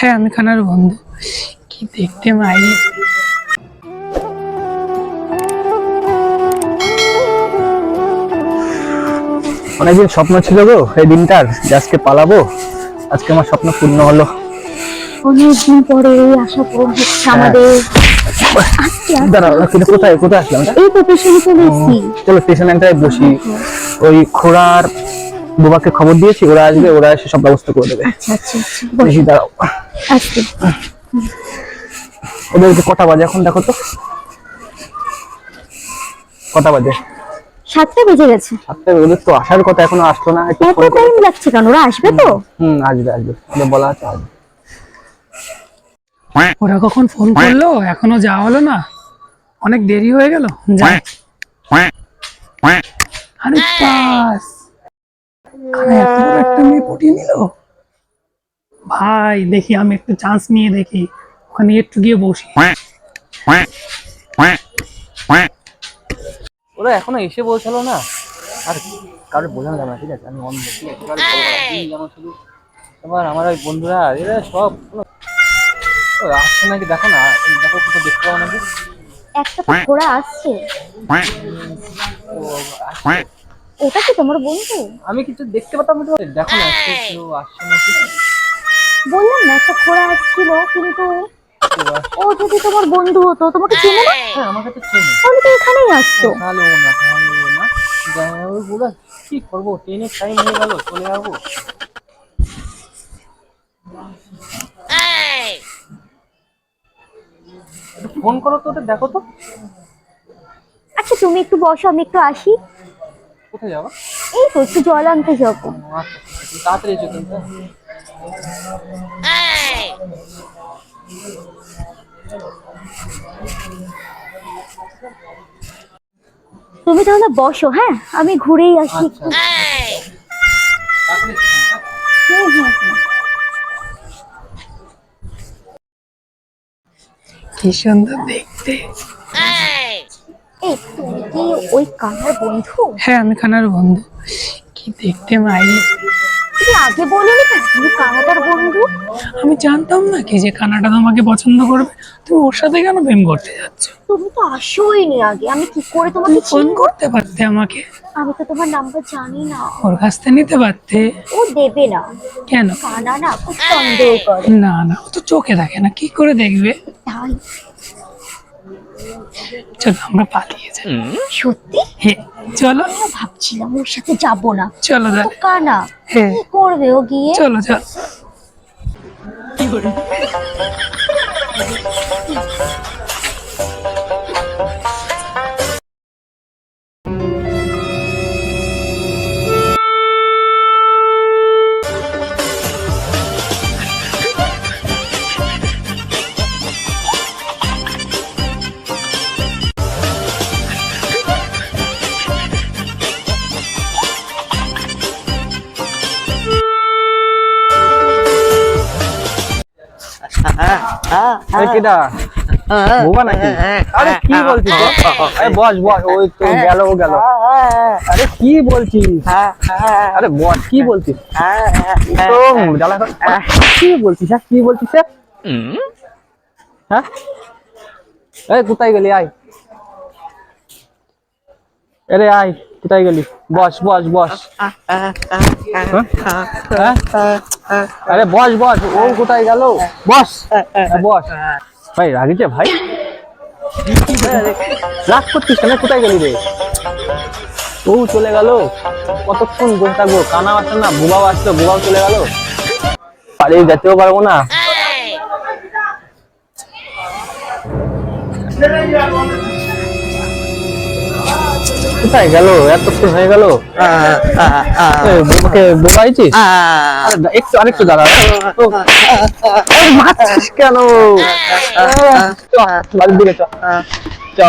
হ্যাঁ আমি খানার বন্ধু। কি দেখতে মাইরি। অনেকদিন স্বপ্ন ছিল গো এই দিনটার যে আজকে পালাবো আজকে আমার স্বপ্ন পূর্ণ হলো। অনেকদিন পরে এই আশা পূরণ হচ্ছে আমাদের। দাঁড়াও কিন্তু কোথায় কোথায় আসলাম এই তো পেছনে চলে এসেছি। চলো স্টেশন বসি। ওই খোড়ার বাবাকে খবর দিয়েছি ওরা আসবে ওরা এসে সব ব্যবস্থা করে দেবে। আচ্ছা আচ্ছা আচ্ছা। বেশি দাঁড়াও। ওদেরকে কটা বাজে এখন দেখো তো। কটা বাজে? সাতটা বেজে গেছে। সাতটা ওদের তো আসার কথা এখনও আসলো না এত টাইম লাগছে কেন? ওরা আসবে তো? হুম আসবে আসবে। ওদের বলা আছে আসবে। ওরা কখন ফোন করল? এখনও যাওয়া হলো না? অনেক দেরি হয়ে গেল? যাই আরে পাস এত বড় একটা মেয়ে পটিয়ে নিল? ভাই দেখি আমি একটু চান্স নিয়ে দেখি। ওখানে একটু গিয়ে বসি। ওরা এখনও এসে পৌঁছালো না? আর কারোর বোঝানো যাবে না ঠিক আছে? আমি অন্ধ ঠিক আছে কারোর খবর রাখি, আমার শুধু এবার আমার ওই বন্ধুরা এরা সব আসছে নাকি? দেখো না দেখো কোথাও দেখতে পাবো নাকি? একটা ঘোড়া আসছে। ও, আসছে। ওটা কি তোমার বন্ধু? আমি কিছু দেখতে পেতাম না তো। দেখো না কেউ আসছে নাকি বললাম না একটা ঘোড়া আসছিল কিন্তু ও যদি তোমার বন্ধু হতো তোমাকে চেনে না? হ্যাঁ আমাকে তো চেনে। তাহলে তো এখানেই আসতো। তাহলে ও না তাহলে ও না। যাই বুড়া কি করব? ট্রেনের টাইম হয়ে গেল চলে যাব। ফোন করো তো ওটা দেখো তো। আচ্ছা তুমি একটু বসো আমি একটু আসি। কোথায় যাব? এই তো একটু জল আনতে যাব। আচ্ছা তুমি তাড়াতাড়ি এসো কিন্তু তুমি তাহলে বসো হ্যাঁ? আমি ঘুরেই আসি আচ্ছা হ্যাঁ? হুম। কি সুন্দর দেখতে। তুমি কি ওই কানার বন্ধু? হ্যাঁ আমি খানার বন্ধু। কি দেখতে মাইরি। তুমি আগে বলোনি কেন তুমি কানাডার বন্ধু? আমি জানতাম না কি যে কানাডা তোমাকে পছন্দ করবে। তুমি ওর সাথে কেন প্রেম করতে যাচ্ছ? তুমি তো আসোই নি আগে। আমি কি করে তোমাকে ফোন করতে পারতে আমাকে? আমি তো তোমার নাম্বার জানি না। ওর কাছ থেকে নিতে পারতে? ও দেবে না। কেন? কানা না খুব সন্দেহ করে। না না ও তো চোখে থাকে না। কি করে দেখবে? তাই। চলো আমরা পালিয়ে যাই। সত্যি? হে চলো। আমিও ভাবছিলাম ওর সাথে যাব না। চলো যা তাহলে কানা হ্যাঁ কি করবে ও গিয়ে? চলো চলো। এই কেডা? বোবা নাকি? আরে কি বলছিস? রে? আরে বস বস ওই তো গেল ও গেল। আরে কি বলছিস? আরে বস কি বলছিস? তো জ্বালা কি বলছিস হ্যাঁ কি বলছিস হ্যাঁ? হ্যাঁ? কোথায় গেলি? আয়। আরে আয়, কোথায় গেলি? বস বস বস। হ্যাঁ? আরে বস বস, ও কোথায় গেল? বস বস। ভাই, রাগিছে, ভাই? রাগ করছিস কেন? কোথায় গেলি রে? ও চলে গেল। কতক্ষণ বসে থাকব? কানা আসছে না, বুবাও আসলো, বুবাও চলে গেল। পালিয়ে যেতেও পারব না। কোথায় গেল? এতক্ষণ হয়ে গেল? বোমাকে বোবাইছিস আরে একটু আরেকটু দাঁড়া। মারছিস কেন? চ, বাড়ির দিকে চ। চ।